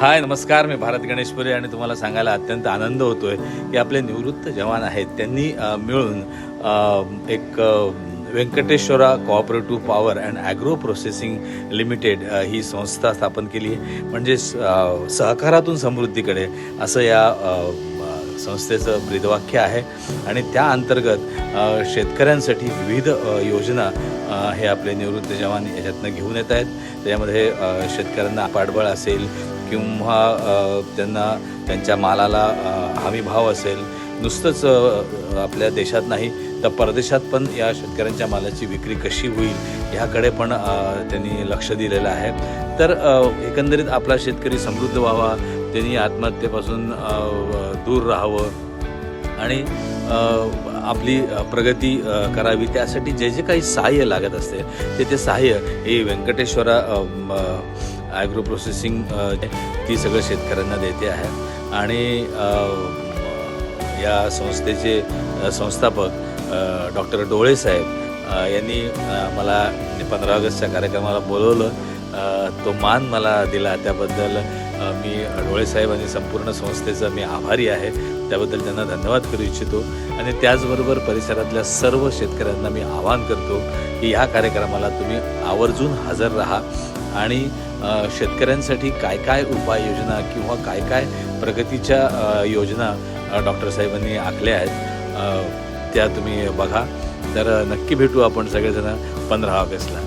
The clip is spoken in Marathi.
हाय नमस्कार. मी भारत गणेशपुरे आणि तुम्हाला सांगायला अत्यंत आनंद होतोय की आपले निवृत्त जवान आहेत. त्यांनी मिळून एक Venkateshwara cooperative power and agro processing limited ही संस्था स्थापन केली आहे. म्हणजे स- सहकारातून समृद्धीकडे असं या संस्थेचं ब्रीदवाक्य आहे. आणि त्या अंतर्गत शेतकऱ्यांसाठी विविध योजना हे आपले निवृत्त जवान याच्यातनं घेऊन येत आहेत. त्याच्यामध्ये शेतकऱ्यांना पाठबळ असेल किंवा त्यांना त्यांच्या मालाला हमीभाव हमी भाव असेल नुसतंच आपल्या देशात नाही तर परदेशात पण या शेतकऱ्यांच्या मालाची विक्री कशी होईल ह्याकडे पण त्यांनी लक्ष दिलेलं आहे. तर एकंदरीत आपला शेतकरी समृद्ध व्हावा त्यांनी आत्महत्येपासून दूर राहावं आणि आपली प्रगती करावी. त्यासाठी जे जे काही सहाय्य लागत असते ते ते सहाय्य हे व्यंकटेश्वरा ॲग्रो प्रोसेसिंग ती सगळं शेतकऱ्यांना देते आहे. आणि या संस्थेचे संस्थापक डॉक्टर डोळे साहेब यांनी मला पंधरा ऑगस्टच्या कार्यक्रमाला बोलवलं. तो मान मला दिला. त्याबद्दल मी डोळे साहेब आणि संपूर्ण संस्थेचा मी आभारी आहे. त्याबद्दल त्यांना धन्यवाद करू इच्छितो. आणि त्याचबरोबर परिसरातल्या सर्व शेतकऱ्यांना मी आवाहन करतो की ह्या कार्यक्रमाला तुम्ही आवर्जून हजर राहा. आणि शेतकऱ्यांसाठी काय काय उपाययोजना किंवा काय काय प्रगतीच्या योजना डॉक्टर साहेबांनी आखल्या आहेत त्या तुम्ही बघा. तर नक्की भेटू आपण सगळेजण पंधरा ऑगस्टला.